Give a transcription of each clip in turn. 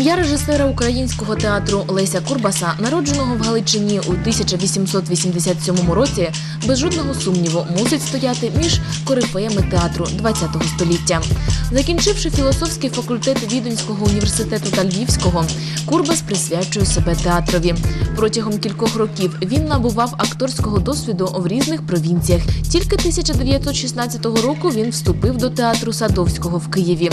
Ім'я режисера українського театру Леся Курбаса, народженого в Галичині у 1887 році, без жодного сумніву мусить стояти між корифеями театру ХХ століття. Закінчивши філософський факультет Віденського університету та Львівського, Курбас присвячує себе театрові. Протягом кількох років він набував акторського досвіду в різних провінціях. Тільки 1916 року він вступив до театру Садовського в Києві.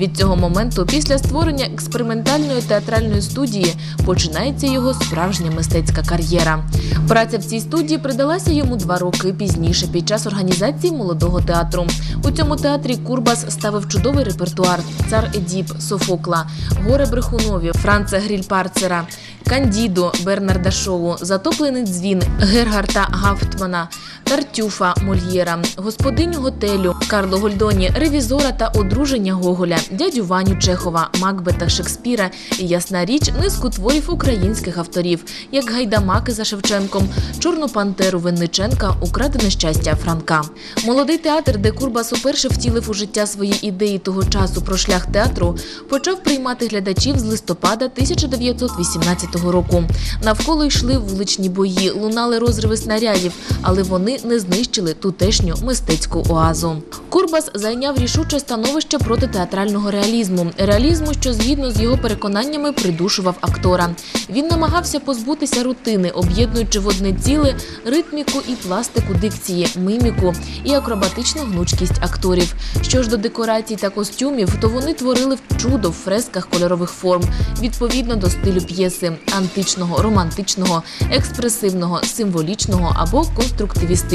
Від цього моменту, після створення експериментальної театральної студії, починається його справжня мистецька кар'єра. Праця в цій студії придалася йому два роки пізніше, під час організації молодого театру. У цьому театрі Курбас ставив чудовий репертуар: цар Едіп, Софокла, Горе Брехунові, Франца Грільпарцера, Кандідо Бернарда Шоу, Затоплений дзвін Гергарта Гафтмана, Тартюфа Мольєра, господиню готелю Карло Гольдоні, ревізора та одруження Гоголя, дядю Ваню Чехова, Макбета Шекспіра і ясна річ низку творів українських авторів, як Гайдамаки за Шевченком, Чорну пантеру Винниченка, Украдене щастя Франка. Молодий театр, де Курбас уперше втілив у життя свої ідеї того часу про шлях театру, почав приймати глядачів з листопада 1918 року. Навколо йшли вуличні бої, лунали розриви снарядів, але вони не знищили тутешню мистецьку оазу. Курбас зайняв рішуче становище проти театрального реалізму, реалізму, що згідно з його переконаннями придушував актора. Він намагався позбутися рутини, об'єднуючи в одне ціле ритміку і пластику дикції, миміку і акробатичну гнучкість акторів. Що ж до декорацій та костюмів, то вони творили чудо в фресках кольорових форм відповідно до стилю п'єси античного, романтичного, експресивного, символічного або конструктивістичного.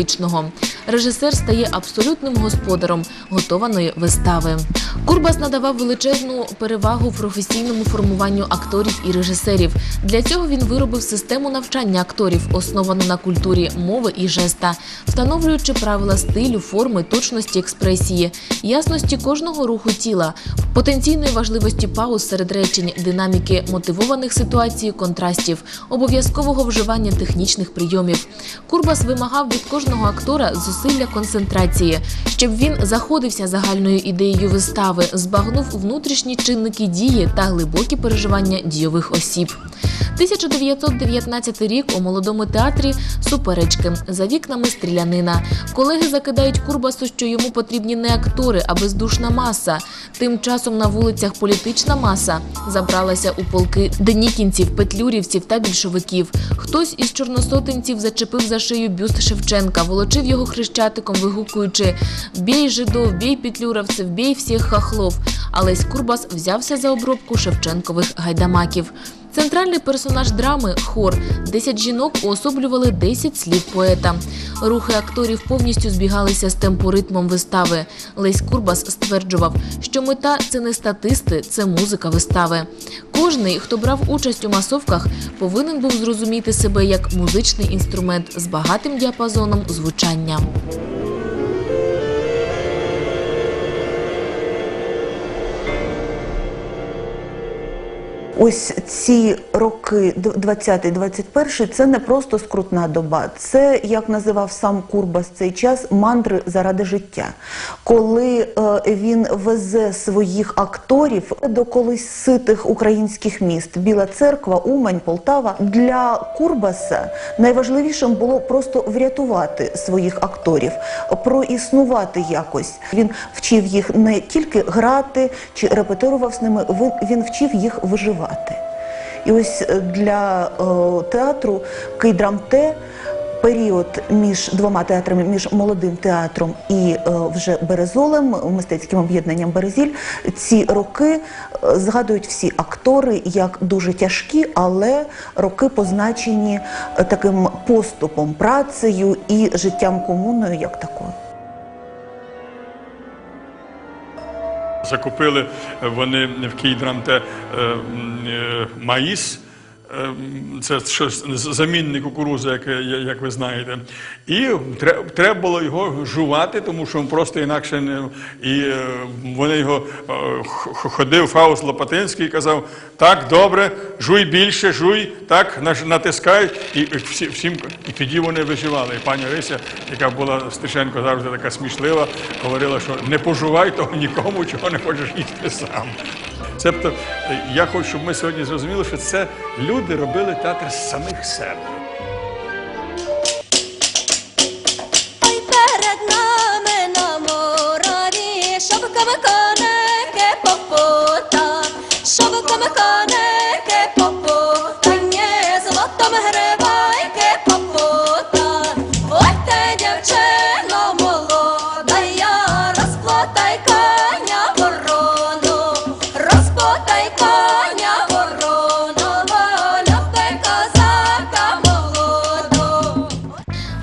Режисер стає абсолютним господаром готованої вистави. Курбас надавав величезну перевагу професійному формуванню акторів і режисерів. Для цього він виробив систему навчання акторів, основану на культурі мови і жеста, встановлюючи правила стилю, форми, точності експресії, ясності кожного руху тіла, потенційної важливості пауз серед речень, динаміки мотивованих ситуацій, контрастів, обов'язкового вживання технічних прийомів. Курбас вимагав від кожного актора зусилля концентрації, щоб він заходився загальною ідеєю вистави, збагнув внутрішні чинники дії та глибокі переживання дійових осіб. 1919 рік у молодому театрі суперечки за вікнами стрілянина. Колеги закидають Курбасу, що йому потрібні не актори, а бездушна маса. Тим часом на вулицях політична маса забралася у полки денікінців, петлюрівців та більшовиків. Хтось із чорносотенців зачепив за шию бюст Шевченка, волочив його хрещатиком, вигукуючи «Бій жидов, бій петлюровців, бій всіх хахлов». Але Курбас взявся за обробку Шевченкових гайдамаків. Центральний персонаж драми хор. Десять жінок уособлювали 10 слів поета. Рухи акторів повністю збігалися з темпоритмом вистави. Лесь Курбас стверджував, що мета це не статисти, це музика вистави. Кожний, хто брав участь у масовках, повинен був зрозуміти себе як музичний інструмент з багатим діапазоном звучання. Ось ці роки 20-21 це не просто скрутна доба, це як називав сам Курбас цей час мандри заради життя, коли е, він везе своїх акторів до колись ситих українських міст Біла Церква, Умань, Полтава. Для Курбаса найважливішим було просто врятувати своїх акторів, проіснувати якось. Він вчив їх не тільки грати чи репетирував з ними, він, він вчив їх виживати. І ось е, для е, театру Київдрамте період між двома театрами, між молодим театром і е, вже Березолем, мистецьким об'єднанням Березіль, ці роки згадують всі актори як дуже тяжкі, але роки позначені таким поступом, працею і життям комуною як такою. Закупили вони в Київдрамте е, е, маїс. Е, м, Це щось замінник кукурузи, як, як ви знаєте. І треба було його жувати, тому що просто інакше не. І е, вони його е, ходив Фауст Лопатинський і казав: так, добре, жуй більше, жуй, так, натискай. І всі, всім, і тоді вони виживали. І пані Рися, яка була Стешенко завжди така смішлива, говорила, що не пожувай того нікому, чого не хочеш їсти сам. Тобто я хочу, щоб ми сьогодні зрозуміли, що це люди робили театр з самих себе. Перед нами на морові шовками коники попута, шовками коники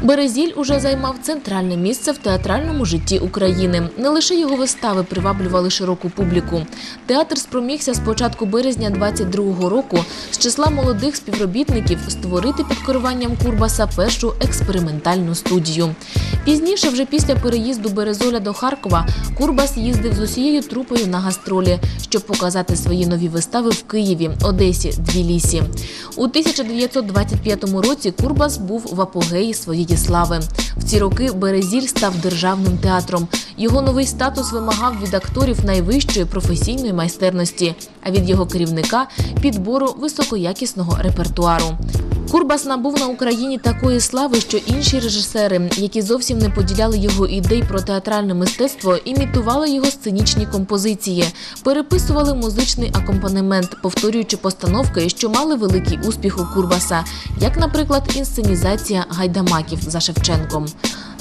Березіль уже займав центральне місце в театральному житті України. Не лише його вистави приваблювали широку публіку. Театр спромігся з початку березня 22-го року з числа молодих співробітників створити під керуванням Курбаса першу експериментальну студію. Пізніше, вже після переїзду Березоля до Харкова, Курбас їздив з усією трупою на гастролі, щоб показати свої нові вистави в Києві, Одесі, Двілісі. У 1925 році Курбас був в апогеї своєї слави. В ці роки Березіль став державним театром. Його новий статус вимагав від акторів найвищої професійної майстерності, а від його керівника підбору високоякісного репертуару. Курбас набув на Україні такої слави, що інші режисери, які зовсім не поділяли його ідей про театральне мистецтво, імітували його сценічні композиції, переписували музичний акомпанемент, повторюючи постановки, що мали великий успіх у Курбаса, як, наприклад, інсценізація гайдамаків за Шевченком.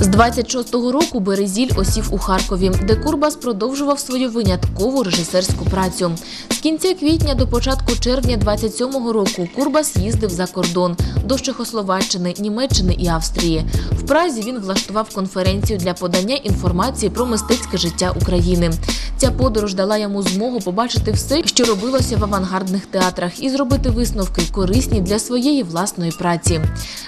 З 26-го року Березіль осів у Харкові, де Курбас продовжував свою виняткову режисерську працю. З кінця квітня до початку червня 27-го року Курбас їздив за кордон до Чехословаччини, Німеччини і Австрії. В Празі він влаштував конференцію для подання інформації про мистецьке життя України. Ця подорож дала йому змогу побачити все, що робилося в авангардних театрах, і зробити висновки корисні для своєї власної праці.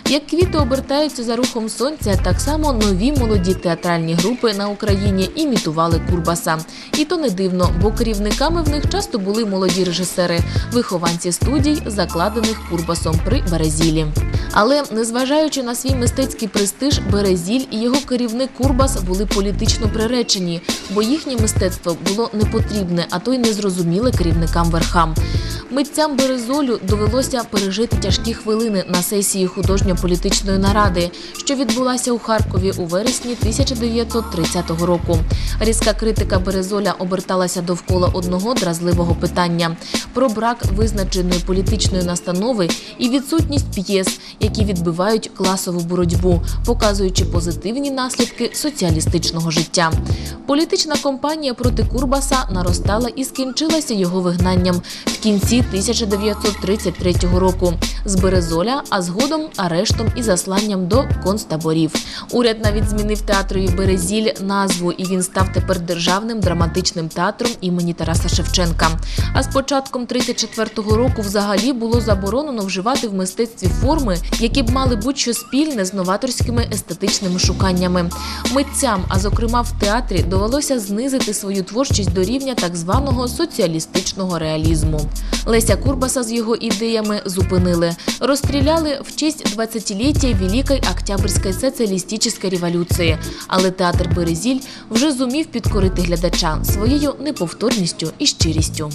Як квіти обертаються за рухом сонця, так само нові молоді театральні групи на Україні імітували Курбаса. І то не дивно, бо керівниками в них часто були молоді режисери, вихованці студій, закладених Курбасом при Березілі. Але незважаючи на свій мистецький престиж, Березіль і його керівник Курбас були політично приречені, бо їхнє мистецтво було непотрібне, а то й незрозуміле керівникам верхам. Митцям Березолю довелося пережити тяжкі хвилини на сесії художньо-політичної наради, що відбулася у Харкові у вересні 1930 року. Різка критика Березоля оберталася довкола одного дразливого питання про брак визначеної політичної настанови і відсутність п'єс, які відбивають класову боротьбу, показуючи позитивні наслідки соціалістичного життя. Політична кампанія проти Курбаса наростала і скінчилася його вигнанням в кінці 1933 року з Березоля, а згодом арештом і засланням до концтаборів. Уряд навіть змінив театрові Березіль назву, і він став тепер державним драматичним театром імені Тараса Шевченка. А з початком 34-го року взагалі було заборонено вживати в мистецтві форми, які б мали будь-що спільне з новаторськими естетичними шуканнями. Митцям, а зокрема в театрі, довелося знизити свою творчість до рівня так званого соціалістичного реалізму. Леся Курбаса з його ідеями зупинили, розстріляли в честь 20-ліття Великої Октябрьської соціалістичної революції. Але театр Березіль вже зумів підкорити глядача своєю неповторністю і щирістю.